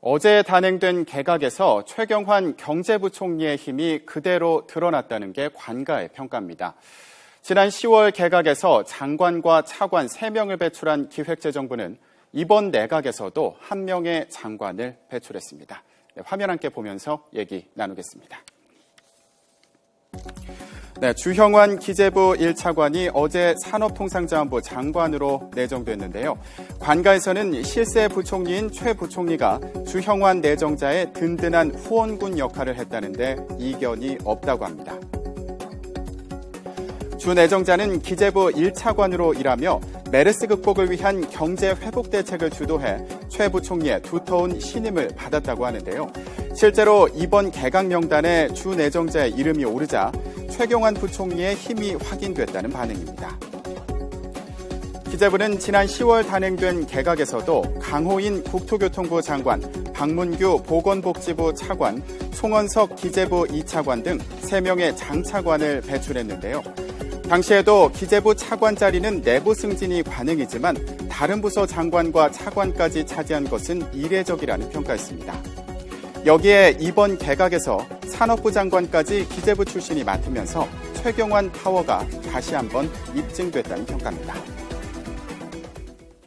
어제 단행된 개각에서 최경환 경제부총리의 힘이 그대로 드러났다는 게 관가의 평가입니다. 지난 10월 개각에서 장관과 차관 3명을 배출한 기획재정부는 이번 내각에서도 한 명의 장관을 배출했습니다. 네, 화면 함께 보면서 얘기 나누겠습니다. 네, 주형환 기재부 1차관이 어제 산업통상자원부 장관으로 내정됐는데요. 관가에서는 실세 부총리인 최 부총리가 주형환 내정자의 든든한 후원군 역할을 했다는데 이견이 없다고 합니다. 주 내정자는 기재부 1차관으로 일하며 메르스 극복을 위한 경제 회복 대책을 주도해 최 부총리의 두터운 신임을 받았다고 하는데요. 실제로 이번 개각 명단에 주 내정자의 이름이 오르자 최경환 부총리의 힘이 확인됐다는 반응입니다. 기재부는 지난 10월 단행된 개각에서도 강호인 국토교통부 장관, 박문규 보건복지부 차관, 송원석 기재부 2차관 등 3명의 장차관을 배출했는데요. 당시에도 기재부 차관 자리는 내부 승진이 관행이지만 다른 부서 장관과 차관까지 차지한 것은 이례적이라는 평가였습니다. 여기에 이번 개각에서 산업부 장관까지 기재부 출신이 맡으면서 최경환 파워가 다시 한번 입증됐다는 평가입니다.